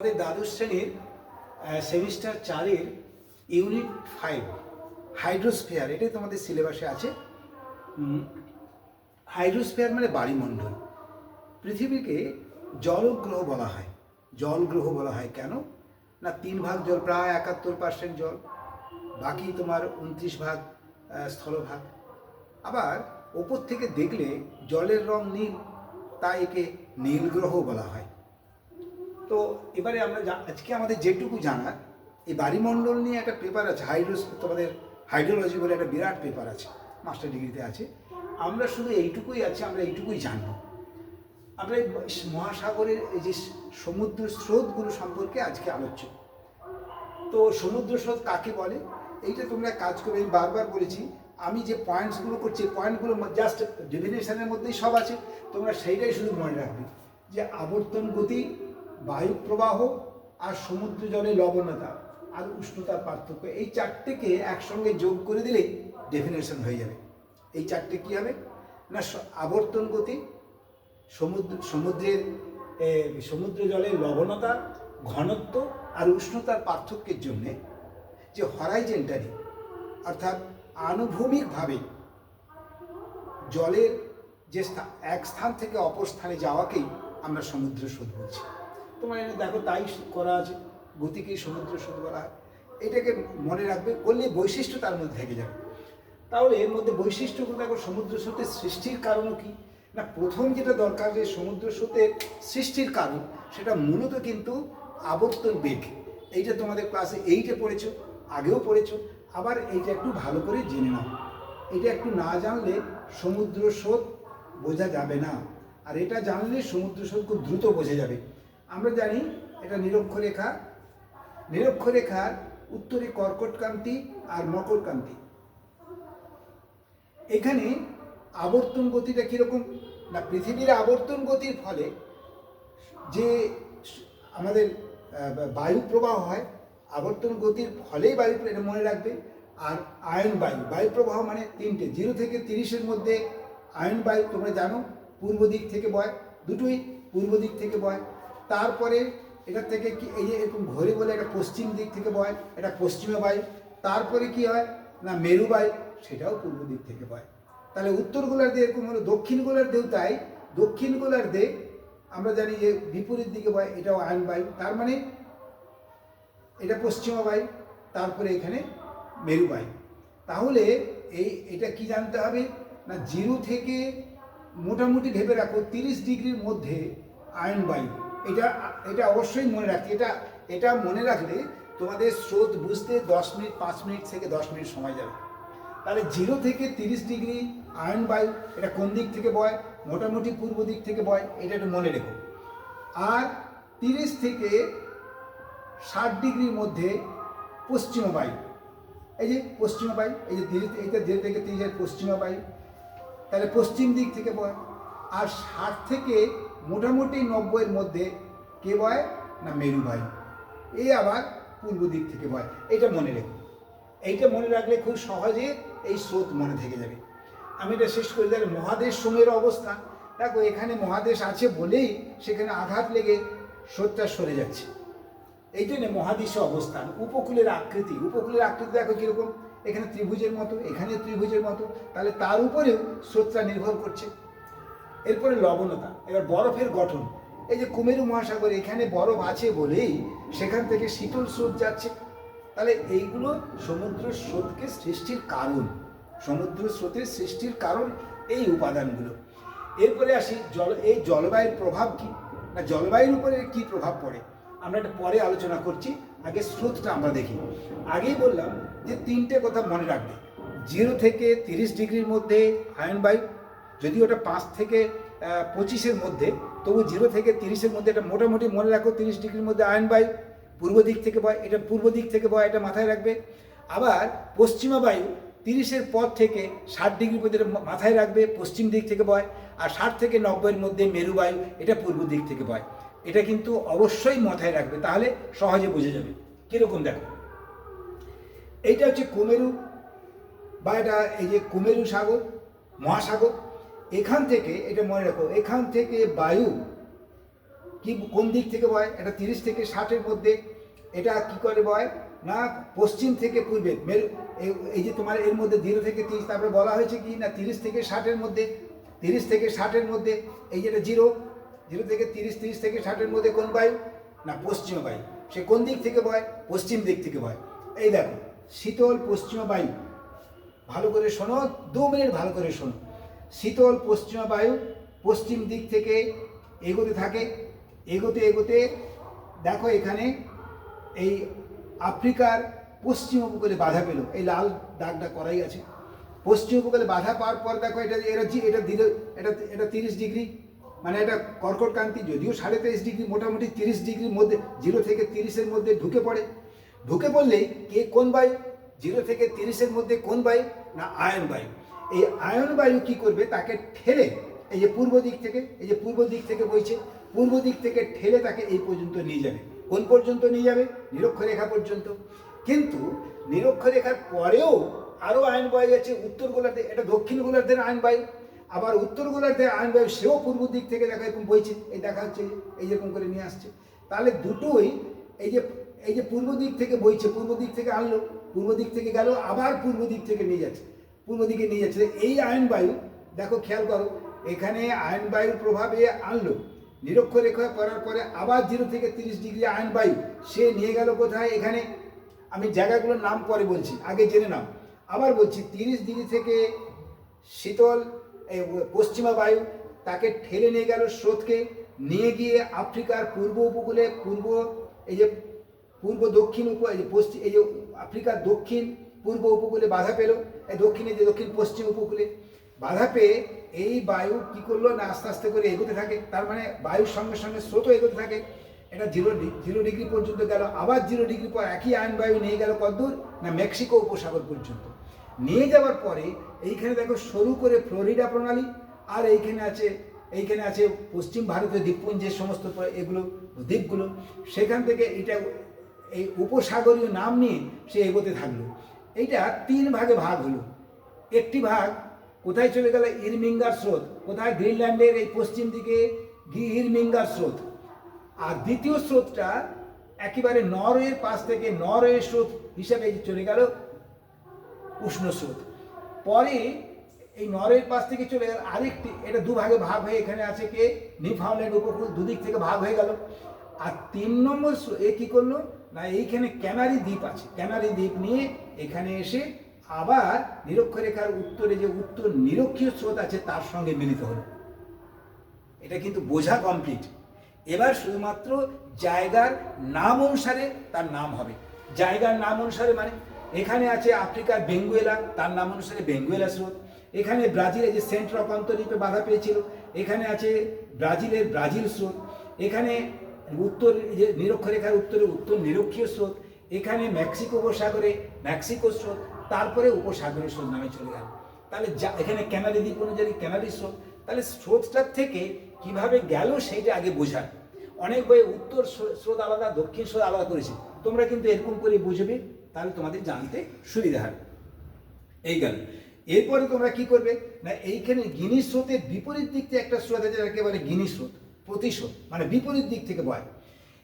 আমাদের দ্বাদশ শ্রেণির সেমিস্টার চারের ইউনিট ফাইভ, হাইড্রোস্ফিয়ার, এটাই তোমাদের সিলেবাসে আছে। হাইড্রোস্ফিয়ার মানে বাড়িমণ্ডল পৃথিবীকে জলগ্রহ বলা হয়। জল গ্রহ বলা হয় কেন? না, তিন ভাগ জল, প্রায় একাত্তর পার্সেন্ট জল, বাকি তোমার উনত্রিশ ভাগ স্থলভাগ। আবার ওপর থেকে দেখলে জলের রং নীল, তাই একে নীল গ্রহ বলা হয়। এবারে আমরা আজকে আমাদের যেটুকু জানার, এই বাড়িমণ্ডল নিয়ে একটা পেপার আছে হাইড্রোস তোমাদের হাইড্রোলজি বলে একটা বিরাট পেপার আছে মাস্টার ডিগ্রিতে আছে। আমরা শুধু এইটুকুই আছে, আমরা এইটুকুই জানব। আমরা এই মহাসাগরের এই যে সমুদ্র স্রোতগুলো সম্পর্কে আজকে আলোচ্য। তো সমুদ্র স্রোত কাকে বলে? এইটা তোমরা কাজ করবে, আমি বারবার বলেছি, আমি যে পয়েন্টসগুলো করছি পয়েন্টগুলো জাস্ট ডেফিনেশনের মধ্যেই সব আছে। তোমরা সেইটাই শুধু মনে রাখবে, যে আবর্তন গতি বায়ু প্রবাহ আর সমুদ্র জলে লবণতা আর উষ্ণতার পার্থক্য, এই চারটেকে একসঙ্গে যোগ করে দিলেই ডেফিনেশন হয়ে যাবে। এই চারটে কী হবে? না আবর্তন গতি, সমুদ্র, সমুদ্রের সমুদ্র জলের লবণতা, ঘনত্ব আর উষ্ণতার পার্থক্যের জন্যে যে হরাইজেন্টারি অর্থাৎ আনুভূমিকভাবে জলের যে এক স্থান থেকে অপর স্থানে যাওয়াকেই আমরা সমুদ্র স্রোত বলছি। তোমার এখানে দেখো, তাই করা আছে। গতিকেই সমুদ্র স্রোত করা এটাকে মনে রাখবে করলে বৈশিষ্ট্য তার মধ্যে থেকে যাবে। তাহলে এর মধ্যে বৈশিষ্ট্যগুলো দেখো, সমুদ্র স্রোতের সৃষ্টির কারণও কি? না, প্রথম যেটা দরকার যে সমুদ্র স্রোতের সৃষ্টির কারণ, সেটা মূলত কিন্তু আবর্তন বেগ। এইটা তোমাদের ক্লাসে এইটে পড়েছো, আগেও পড়েছো। আবার এইটা একটু ভালো করে জেনে নাও। এটা একটু না জানলে সমুদ্র স্রোত বোঝা যাবে না। আর এটা জানলে সমুদ্র স্রোত খুব দ্রুত বোঝা যাবে। আমরা জানি এটা নিরক্ষরেখা। নিরক্ষরেখার উত্তরে কর্কটকান্তি আর মকরকান্তি এখানে আবর্তন গতিটা কীরকম? না, পৃথিবীর আবর্তন গতির ফলে যে আমাদের বায়ু প্রবাহ হয়, আবর্তন গতির ফলেই বায়ু এটা মনে রাখবে। আর আয়ন বায়ু বায়ু প্রবাহ মানে তিনটে, জিরো থেকে তিরিশের মধ্যে আয়ন বায়ু, তোমরা জানো, পূর্ব দিক থেকে বয়, দুটোই পূর্ব দিক থেকে বয়। তারপরে এটা থেকে কি, এই যে এরকম ঘড়ি বলে একটা পশ্চিম দিক থেকে বয়, এটা পশ্চিমে বায়ু তারপরে কি হয়? না, মেরু বায়ু সেটাও পূর্ব দিক থেকে বয়। তাহলে উত্তর গোলার্ধে এরকম হলো, দক্ষিণ গোলার্ধেও তাই। দক্ষিণ গোলার্ধে আমরা জানি যে বিপরীত দিকে বয়, এটাও আয়ন বায়ু তার মানে এটা পশ্চিমা বায়ু তারপরে এখানে মেরু বায়ু তাহলে এই, এটা কি জানতে হবে? না, জিরো থেকে মোটামুটি ভেবে রাখো, তিরিশ ডিগ্রির মধ্যে আয়ন বায়ু। এটা এটা অবশ্যই মনে রাখতে, এটা এটা মনে রাখলে তোমাদের স্রোত বুঝতে দশ মিনিট, পাঁচ মিনিট থেকে দশ মিনিট সময় যাবে। তাহলে জিরো থেকে তিরিশ ডিগ্রি আয়ন বায়ু, এটা কোন দিক থেকে বয়? মোটামুটি পূর্ব দিক থেকে বয়, এটা একটু মনে রেখো। আর তিরিশ থেকে ষাট ডিগ্রির মধ্যে পশ্চিমা বায়ু। এই যে পশ্চিমা বায়ু, এই যে ধীরে এইটা ধীরে থেকে তিরিশের পশ্চিমা বায়ু। তাহলে পশ্চিম দিক থেকে বয়। আর ষাট থেকে মোটামুটি নব্বইয়ের মধ্যে কে বয় না মেরু বায়ু? এই আবার পূর্ব দিক থেকে বয়। এটা মনে রেখো। এইটা মনে রাখলে খুব সহজে এই স্রোত মনে থেকে যাবে। আমি এটা শেষ করে দিলাম। মহাদেশ সময়ের অবস্থা। দেখো, এখানে মহাদেশ আছে বলেই সেখানে আঘাত লেগে স্রোতটা সরে যাচ্ছে। এই জন্য মহাদেশে অবস্থান। উপকূলের আকৃতি। উপকূলের আকৃতি দেখো কীরকম? এখানে ত্রিভুজের মতো, এখানে ত্রিভুজের মতো। তাহলে তার উপরেও স্রোতটা নির্ভর করছে। এরপরে লবণতা, এবার বরফের গঠন। এই যে কুমেরু মহাসাগর এখানে বরফ আছে বলেই সেখান থেকে শীতল স্রোত যাচ্ছে। তাহলে এইগুলো সমুদ্র স্রোতকে সৃষ্টির কারণ। সমুদ্র স্রোতের সৃষ্টির কারণ এই উপাদানগুলো। এরপরে আসি, জল, এই জলবায়ুর প্রভাব কি? না, জলবায়ুর উপরে কি প্রভাব পড়ে? আমরা এটা পরে আলোচনা করছি, আগে স্রোতটা আমরা দেখি। আগেই বললাম যে তিনটে কথা মনে রাখবে। জিরো থেকে তিরিশ ডিগ্রির মধ্যে আয়ন বায়ু যদি ওটা পাঁচ থেকে পঁচিশের মধ্যে, তবু জিরো থেকে তিরিশের মধ্যে এটা মোটামুটি মনে রাখো তিরিশ ডিগ্রির মধ্যে আয়ন বায়ু, পূর্ব দিক থেকে বয়, এটা পূর্ব দিক থেকে বয়, এটা মাথায় রাখবে। আবার পশ্চিমা বায়ু তিরিশের পর থেকে ষাট ডিগ্রি পর্যন্ত মাথায় রাখবে, পশ্চিম দিক থেকে বয়, আর ষাট থেকে নব্বইয়ের মধ্যে মেরু বায়ু, এটা পূর্ব দিক থেকে বয়। এটা কিন্তু অবশ্যই মাথায় রাখবে, তাহলে সহজে বোঝা যাবে। কীরকম দেখো? এইটা হচ্ছে কুমেরু, বা এটা এই যে কুমেরু সাগর, মহাসাগর এখান থেকে, এটা মনে রাখো, এখান থেকে বায়ু কি কোন দিক থেকে বয়? এটা তিরিশ থেকে ষাটের মধ্যে। এটা কি করে বয়? না, পশ্চিম থেকে পূর্বে। মেরু, এই- যে তোমার এর মধ্যে জিরো থেকে তিরিশ, তারপরে বলা হয়েছে কি? না, তিরিশ থেকে ষাটের মধ্যে। তিরিশ থেকে ষাটের মধ্যে, এই যেটা জিরো জিরো থেকে তিরিশ তিরিশ থেকে ষাটের মধ্যে কোন বায়ু? না, পশ্চিম বায়ু। সে কোন দিক থেকে বয়? পশ্চিম দিক থেকে বয়। এই দেখো, শীতল পশ্চিম বায়ু। ভালো করে শোনো, দু মিনিট ভালো করে শোনো। শীতল পশ্চিমা বায়ু পশ্চিম দিক থেকে এগোতে থাকে। এগোতে এগোতে দেখো এখানে এই আফ্রিকার পশ্চিম উপকূলে বাধা পেল। এই লাল দাগটা করাই আছে। পশ্চিম উপকূলে বাধা পাওয়ার পর দেখো এটা এটা এটা দিল এটা এটা তিরিশ ডিগ্রি মানে এটা কর্কট কান্তি যদিও সাড়ে তেইশ ডিগ্রি, মোটামুটি তিরিশ ডিগ্রির মধ্যে, জিরো থেকে তিরিশের মধ্যে ঢুকে পড়ে। ঢুকে পড়লেই কে কোন বায়ু? জিরো থেকে তিরিশের মধ্যে কোন বায়ু? না আয়ন বায়ু। এই আয়ন বায়ু কী করবে? তাকে ঠেলে, এই যে পূর্ব দিক থেকে, এই যে পূর্ব দিক থেকে বইছে, পূর্ব দিক থেকে ঠেলে তাকে এই পর্যন্ত নিয়ে যাবে। কোন পর্যন্ত নিয়ে যাবে? নিরক্ষরেখা পর্যন্ত। কিন্তু নিরক্ষরেখার পরেও আরও আয়ন বায়ু আছে, উত্তর গোলার্ধে, এটা দক্ষিণ গোলার্ধের আয়ন বায়ু। আবার উত্তর গোলার্ধে আয়ন বায়ু সেও পূর্ব দিক থেকে দেখা এরকম বইছে, এই দেখা হচ্ছে এই যেরকম করে নিয়ে আসছে। তাহলে দুটোই এই যে এই যে পূর্ব দিক থেকে বইছে, পূর্ব দিক থেকে আনলো, পূর্ব দিক থেকে গেল, আবার পূর্ব দিক থেকে নিয়ে যাচ্ছে। পূর্ব দিকে নিয়ে যাচ্ছে। এই আয়ন বায়ু, দেখো খেয়াল করো, এখানে আয়ন বায়ুর প্রভাবে আনলো। নিরক্ষরেখা করার পরে আবার জিরো থেকে তিরিশ ডিগ্রি আয়ন বায়ু, সে নিয়ে গেল কোথায়? এখানে। আমি জায়গাগুলোর নাম পরে বলছি, আগে জেনে নাও। আবার বলছি, তিরিশ ডিগ্রি থেকে শীতল পশ্চিমা বায়ু, তাকে ঠেলে নিয়ে গেল স্রোতকে, নিয়ে গিয়ে আফ্রিকার পূর্ব উপকূলে, পূর্ব, এই যে পূর্ব দক্ষিণ উপ এই যে পশ্চিম এই যে আফ্রিকার দক্ষিণ, পূর্ব উপকূলে বাধা পেল। দক্ষিণে যে দক্ষিণ পশ্চিম উপকূলে। বাধা পেয়ে এই বায়ু কি করল না আস্তে আস্তে করে এগোতে থাকে, তার মানে বায়ুর সঙ্গে সঙ্গে স্রোতও এগোতে থাকে। এটা জিরো জিরো ডিগ্রি পর্যন্ত গেল, আবার জিরো ডিগ্রি পর একই আয়ন বায়ু নিয়ে গেল কতদূর না মেক্সিকো উপসাগর পর্যন্ত। নিয়ে যাওয়ার পরে এইখানে দেখো সরু করে ফ্লোরিডা প্রণালী, আর এইখানে আছে এইখানে আছে পশ্চিম ভারতীয় দ্বীপপুঞ্জের সমস্ত এগুলো দ্বীপগুলো। সেখান থেকে এটা এই উপসাগরীয় নাম নিয়ে সে এগোতে থাকল। এইটা তিন ভাগে ভাগ হলো। একটি ভাগ কোথায় চলে গেল? ইরমিঙ্গার স্রোত। কোথায়? গ্রিনল্যান্ডের এই পশ্চিম দিকে গি- ইরমিঙ্গার স্রোত। আর দ্বিতীয় স্রোতটা একেবারে নরওয়ের পাশ থেকে নরওয়ের স্রোত হিসাবে চলে গেল, উষ্ণ স্রোত। পরে এই নরওয়ের পাশ থেকে চলে গেল আরেকটি, এটা দুভাগে ভাগ হয়ে এখানে আছে কে? নিউফাউন্ডল্যান্ড উপকূল দুদিক থেকে ভাগ হয়ে গেল। আর তিন নম্বর এ কী করল? না, এইখানে ক্যানারি দ্বীপ আছে। ক্যানারি দ্বীপ নিয়ে এখানে এসে আবার নিরক্ষরেখার উত্তরে যে উত্তর নিরক্ষীয় স্রোত আছে, তার সঙ্গে মিলিত হলো। এটা কিন্তু বোঝা কমপ্লিট এবার শুধুমাত্র জায়গার নাম অনুসারে তার নাম হবে। জায়গার নাম অনুসারে মানে এখানে আছে আফ্রিকার বেঙ্গুয়েলা, তার নাম অনুসারে বেঙ্গুয়েলা স্রোত। এখানে ব্রাজিলে যে সেন্ট রক অন্তরীপে বাধা পেয়েছিল, এখানে আছে ব্রাজিলের ব্রাজিল স্রোত। এখানে উত্তর যে নিরক্ষরেখার উত্তরে উত্তর নিরক্ষীয় স্রোত। এখানে মেক্সিকো উপসাগরে মেক্সিকো স্রোত, তারপরে উপসাগরের স্রোত নামে চলে গেল। তাহলে যা, এখানে ক্যানারি দ্বীপ অনুযায়ী ক্যানারি স্রোত। তাহলে স্রোতটার থেকে কীভাবে গেল সেইটা আগে বোঝার। অনেক বই উত্তর স্রো- স্রোত আলাদা, দক্ষিণ স্রোত আলাদা করেছে। তোমরা কিন্তু এরকম করে বুঝবে, তাহলে তোমাদের জানতে সুবিধা হবে। এই গেল। এরপরে তোমরা কি করবে? না, এইখানে গিনি স্রোতের বিপরীত দিক থেকে একটা স্রোত আছে, একেবারে গিনি স্রোত প্রতিশোধ মানে বিপরীত দিক থেকে বয়।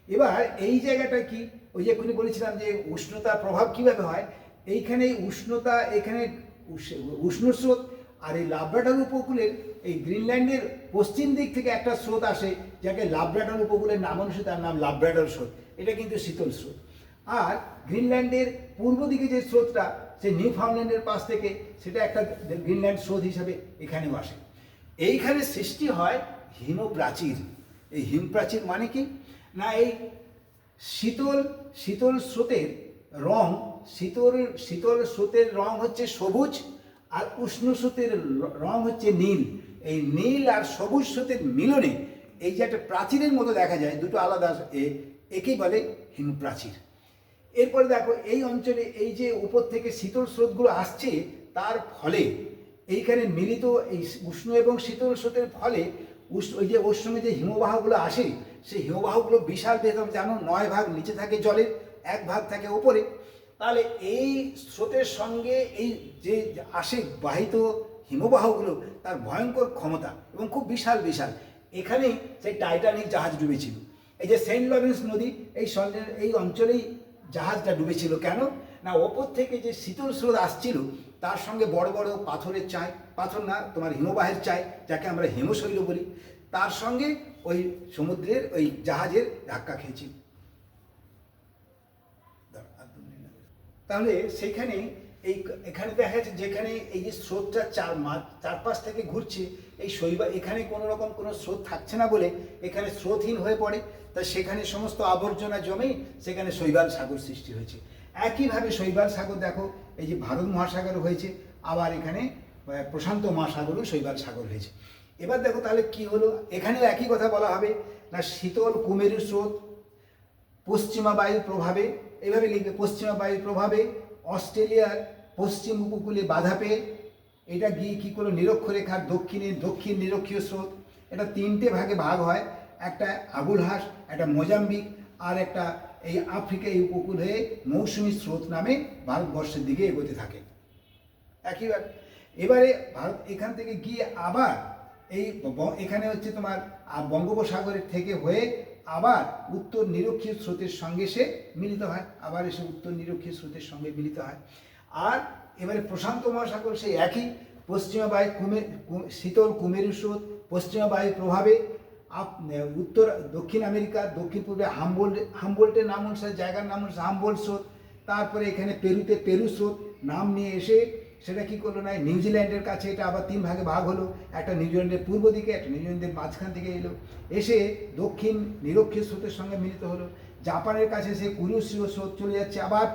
এবার এই জায়গাটা কি? ওই যে এক্ষুনি বলেছিলাম যে উষ্ণতার প্রভাব কীভাবে হয়? এইখানে এই উষ্ণতা, এখানে উষ্ণ স্রোত আর এই লাব্রাডার উপকূলের এই গ্রিনল্যান্ডের পশ্চিম দিক থেকে একটা স্রোত আসে, যাকে লাব্রাডার উপকূলের নাম অনুসারে তার নাম লাব্রাডার স্রোত। এটা কিন্তু শীতল স্রোত। আর গ্রিনল্যান্ডের পূর্ব দিকে যে স্রোতটা, সে নিউ ফাউন্ডল্যান্ডের পাশ থেকে, সেটা একটা গ্রিনল্যান্ড স্রোত হিসাবে এখানেও আসে। এইখানে সৃষ্টি হয় হিমপ্রাচীর। এই হিমপ্রাচীর মানে কি? না, এই শীতল শীতল স্রোতের রং, শীতল শীতল স্রোতের রং হচ্ছে সবুজ আর উষ্ণ স্রোতের র- হচ্ছে নীল। এই নীল আর সবুজ স্রোতের মিলনে এই যে একটা প্রাচীরের মতো দেখা যায়, দুটো আলাদা একেই বলে হিমপ্রাচীর এরপরে দেখো, এই অঞ্চলে এই যে উপর থেকে শীতল স্রোতগুলো আসছে, তার ফলে এইখানে মিলিত এই উষ্ণ এবং শীতল স্রোতের ফলে উষ্ণ, ওই যে ওর সঙ্গে যে হিমবাহগুলো আসে সেই হিমবাহগুলো বিশাল বেদম যেমন নয় ভাগ নিচে থাকে জলের, এক ভাগ থাকে ওপরে তাহলে এই স্রোতের সঙ্গে এই যে আসে বাহিত হিমবাহগুলো, তার ভয়ঙ্কর ক্ষমতা এবং খুব বিশাল বিশাল। এখানেই সেই টাইটানিক জাহাজ ডুবেছিল। এই যে সেন্ট লরেন্স নদী, এই এই অঞ্চলেই জাহাজটা ডুবেছিল। কেন? না, ওপর থেকে যে শীতল স্রোত আসছিল, তার সঙ্গে বড় বড় পাথরের চাই পাথর না, তোমার হিমবাহের চাই যাকে আমরা হিমশৈল বলি। তার সঙ্গে ওই সমুদ্রের ওই জাহাজের ধাক্কা খেয়েছিল তাহলে সেখানে এই এখানে দেখা যাচ্ছে যেখানে এই যে স্রোতটা চার মা চারপাশ থেকে ঘুরছে, এই শৈবা এখানে কোনো রকম কোনো স্রোত থাকছে না বলে এখানে স্রোতহীন হয়ে পড়ে। তা সেখানে সমস্ত আবর্জনা জমে সেখানে শৈবাল সাগর সৃষ্টি হয়েছে। একইভাবে শৈবাল সাগর দেখো, এই যে ভারত মহাসাগর হয়েছে, আবার এখানে প্রশান্ত মহাসাগরও শৈবাল সাগর হয়েছে। এবার দেখো তাহলে কি হলো? এখানেও একই কথা বলা হবে। না, শীতল কুমেরু স্রোত, পশ্চিমা বায়ুর প্রভাবে, এভাবে লিখবে, পশ্চিমা বায়ুর প্রভাবে অস্ট্রেলিয়ার পশ্চিম উপকূলে বাধা পেয়ে এটা গিয়ে কী করল? নিরক্ষরেখার দক্ষিণে, দক্ষিণ নিরক্ষীয় স্রোত। এটা তিনটে ভাগে ভাগ হয়। একটা আবুলহাস একটা মোজাম্বিক আর একটা এই আফ্রিকা এই উপকূল হয়ে মৌসুমী স্রোত নামে ভারতবর্ষের দিকে এগোতে থাকে। একইবার এবারে ভারত এখান থেকে গিয়ে আবার এই এখানে হচ্ছে তোমার বঙ্গোপসাগরের থেকে হয়ে আবার উত্তর নিরক্ষীয় স্রোতের সঙ্গে সে মিলিত হয়, আবার এসে উত্তর নিরক্ষীয় স্রোতের সঙ্গে মিলিত হয়। আর এবারে প্রশান্ত মহাসাগর সেই একই, পশ্চিমা বায়ু কুমে শীতল কুমেরু স্রোত, পশ্চিমা বায়ুর প্রভাবে উত্তর, দক্ষিণ আমেরিকা, দক্ষিণ পূর্বে হামবোল্ট হামবোল্টের নাম অনুসারে, জায়গার নাম অনুসারে হামবোল্ট স্রোত, তারপরে এখানে পেরুতে পেরু স্রোত, নাম নিয়ে এসে সেটা কি করল না? নিউজিল্যান্ডের কাছে এটা আবার তিন ভাগে ভাগ হলো। একটা নিউজিল্যান্ডের পূর্ব দিকে, একটা নিউজিল্যান্ডের মাঝখান থেকে এলো। এসে দক্ষিণ নিরক্ষীয় স্রোতের সঙ্গে মিলিত হলো। জাপানের কাছে সে কুরুশীয় স্রোত চলে যাচ্ছে আবার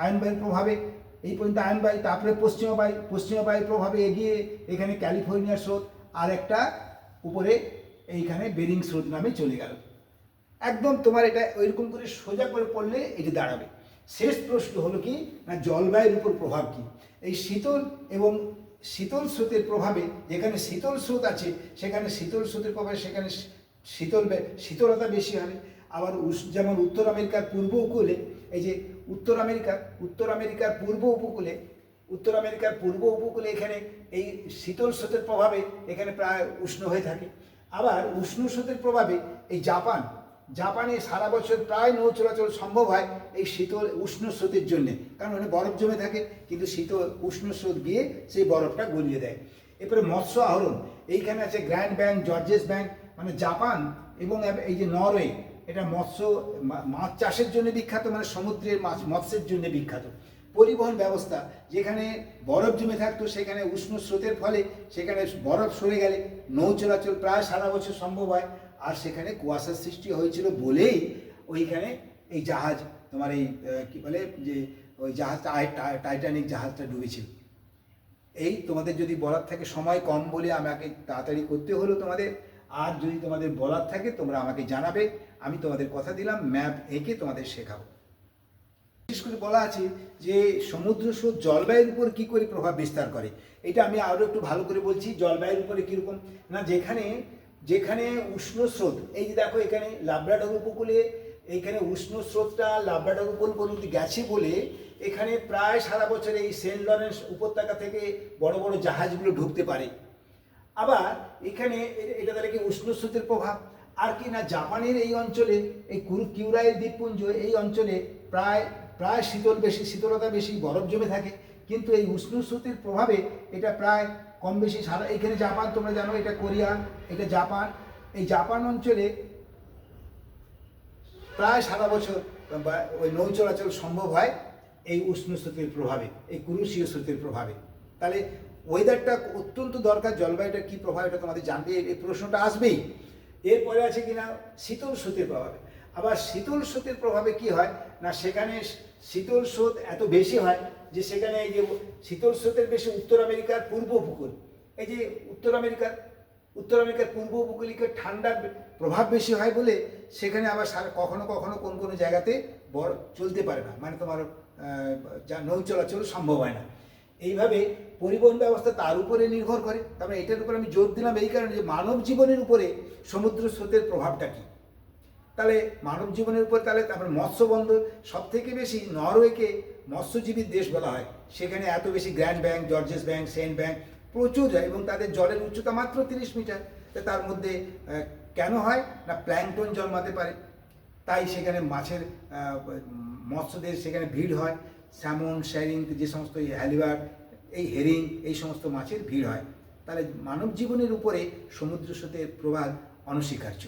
আয়নবায়ুর প্রভাবে। এই পর্যন্ত আয়নবায়ু, তারপরে পশ্চিমা বায়ু। পশ্চিমা বায়ুর প্রভাবে এগিয়ে এখানে ক্যালিফোর্নিয়ার স্রোত আর একটা উপরে এইখানে বেরিং স্রোত নামে চলে গেল। একদম তোমার এটা ওইরকম করে সোজা করে পড়লে এটি দাঁড়াবে। শেষ প্রশ্ন হলো কি, না জলবায়ুর উপর প্রভাব কি? এই শীতল এবং শীতল স্রোতের প্রভাবে যেখানে শীতল স্রোত আছে, সেখানে শীতল স্রোতের প্রভাবে সেখানে শীতল শীতলতা বেশি হবে। আবার যেমন উত্তর আমেরিকার পূর্ব উপকূলে, এই যে উত্তর আমেরিকার উত্তর আমেরিকার পূর্ব উপকূলে, উত্তর আমেরিকার পূর্ব উপকূলে এখানে এই শীতল স্রোতের প্রভাবে এখানে প্রায় উষ্ণ হয়ে থাকে। আবার উষ্ণ স্রোতের প্রভাবে এই জাপান জাপানে সারা বছর প্রায় নৌ চলাচল সম্ভব হয় এই শীতল উষ্ণ স্রোতের জন্যে। কারণ ওখানে বরফ জমে থাকে, কিন্তু শীতল উষ্ণ স্রোত গিয়ে সেই বরফটা গলিয়ে দেয়। এরপরে মৎস্য আহরণ। এইখানে আছে গ্র্যান্ড ব্যাংক, জর্জেস ব্যাংক মানে জাপান এবং এই যে নরওয়ে, এটা মৎস্য মাছ চাষের জন্য বিখ্যাত মানে সমুদ্রের মাছ, মৎস্যের জন্য বিখ্যাত। পরিবহন ব্যবস্থা, যেখানে বরফ জমে থাকতো, সেখানে উষ্ণ স্রোতের ফলে সেখানে বরফ সরে গেলে নৌ চলাচল প্রায় সারা বছর সম্ভব হয়। আর সেখানে কুয়াশার সৃষ্টি হয়েছিল বলেই ওইখানে এই জাহাজ, তোমার এই কী বলে, যে ওই জাহাজটা টাইটানিক জাহাজটা ডুবেছিল। এই তোমাদের যদি বলার থাকে, সময় কম বলে আমাকে তাড়াতাড়ি করতে হলো তোমাদের। আর যদি তোমাদের বলার থাকে, তোমরা আমাকে জানাবে। আমি তোমাদের কথা দিলাম, ম্যাপ এঁকে তোমাদের শেখাবো। বিশেষ করে বলা আছে যে, সমুদ্র স্রোত জলবায়ুর উপর কী করে প্রভাব বিস্তার করে? এটা আমি আরও একটু ভালো করে বলছি, জলবায়ুর উপরে কীরকম? না, যেখানে যেখানে উষ্ণ স্রোত, এই যে দেখো এখানে লাবরাডর উপকূলে এইখানে উষ্ণ স্রোতটা লাবরাডর উপকূল পর্যন্ত গেছে বলে এখানে প্রায় সারা বছর এই সেন্ট লরেন্স উপত্যকা থেকে বড় বড় জাহাজগুলো ঢুকতে পারে। আবার এখানে এটা দ্বারা কি উষ্ণ স্রোতের প্রভাব? আর কি না জাপানের এই অঞ্চলে, এই কুরু কিউরাইয়ের দ্বীপপুঞ্জ এই অঞ্চলে প্রায় প্রায় শীতল বেশি, শীতলতা বেশি, বরফ জমে থাকে। কিন্তু এই উষ্ণ স্রোতের প্রভাবে এটা প্রায় কম বেশি সারা এখানে জাপান, তোমরা জানো, এটা কোরিয়া, এটা জাপান। এই জাপান অঞ্চলে প্রায় সারা বছর ওই নৌ চলাচল সম্ভব হয় এই উষ্ণ স্রোতের প্রভাবে, এই কুরুশীয় স্রোতের প্রভাবে। তাহলে ওয়েদারটা অত্যন্ত দরকার, জলবায়ুটা কী প্রভাব, এটা তোমাদের জানবে এই প্রশ্নটা আসবেই। এরপরে আছে কিনা শীতল স্রোতের প্রভাবে। আবার শীতল স্রোতের প্রভাবে কি হয়? না, সেখানে শীতল স্রোত এত বেশি হয় যে সেখানে এই যে শীতল স্রোতের বেশি উত্তর আমেরিকার পূর্ব উপকূল, এই যে উত্তর আমেরিকার উত্তর আমেরিকার পূর্ব উপকূলিকে ঠান্ডার প্রভাব বেশি হয় বলে সেখানে আবার কখনো কখনো কোন কোনো জায়গাতে বড় চলতে পারে না। মানে তোমার যা নৌ চলাচল সম্ভব হয় না। এইভাবে পরিবহন ব্যবস্থা তার উপরে নির্ভর করে। তারপরে এটার উপরে আমি জোর দিলাম এই কারণে যে মানব জীবনের উপরে সমুদ্র স্রোতের প্রভাবটা কী? তাহলে মানব জীবনের উপর তাহলে তারপর মৎস্য বন্দর সব থেকে বেশি নরওয়েকে মৎস্যজীবীর দেশ বলা হয়। সেখানে এত বেশি grand bank, George's bank, saint bank প্রচুর হয় এবং তাদের জলের উচ্চতা মাত্র তিরিশ মিটার। তার মধ্যে কেন হয়? না প্ল্যাংটন জন্মাতে পারে। তাই সেখানে মাছের মৎস্যদের সেখানে ভিড় হয়। স্যামন, শ্যারিং যে সমস্ত হ্যালিবার এই হেরিং, এই সমস্ত মাছের ভিড় হয়। তাহলে মানব জীবনের উপরে সমুদ্র স্রোতের প্রভাব অনস্বীকার্য।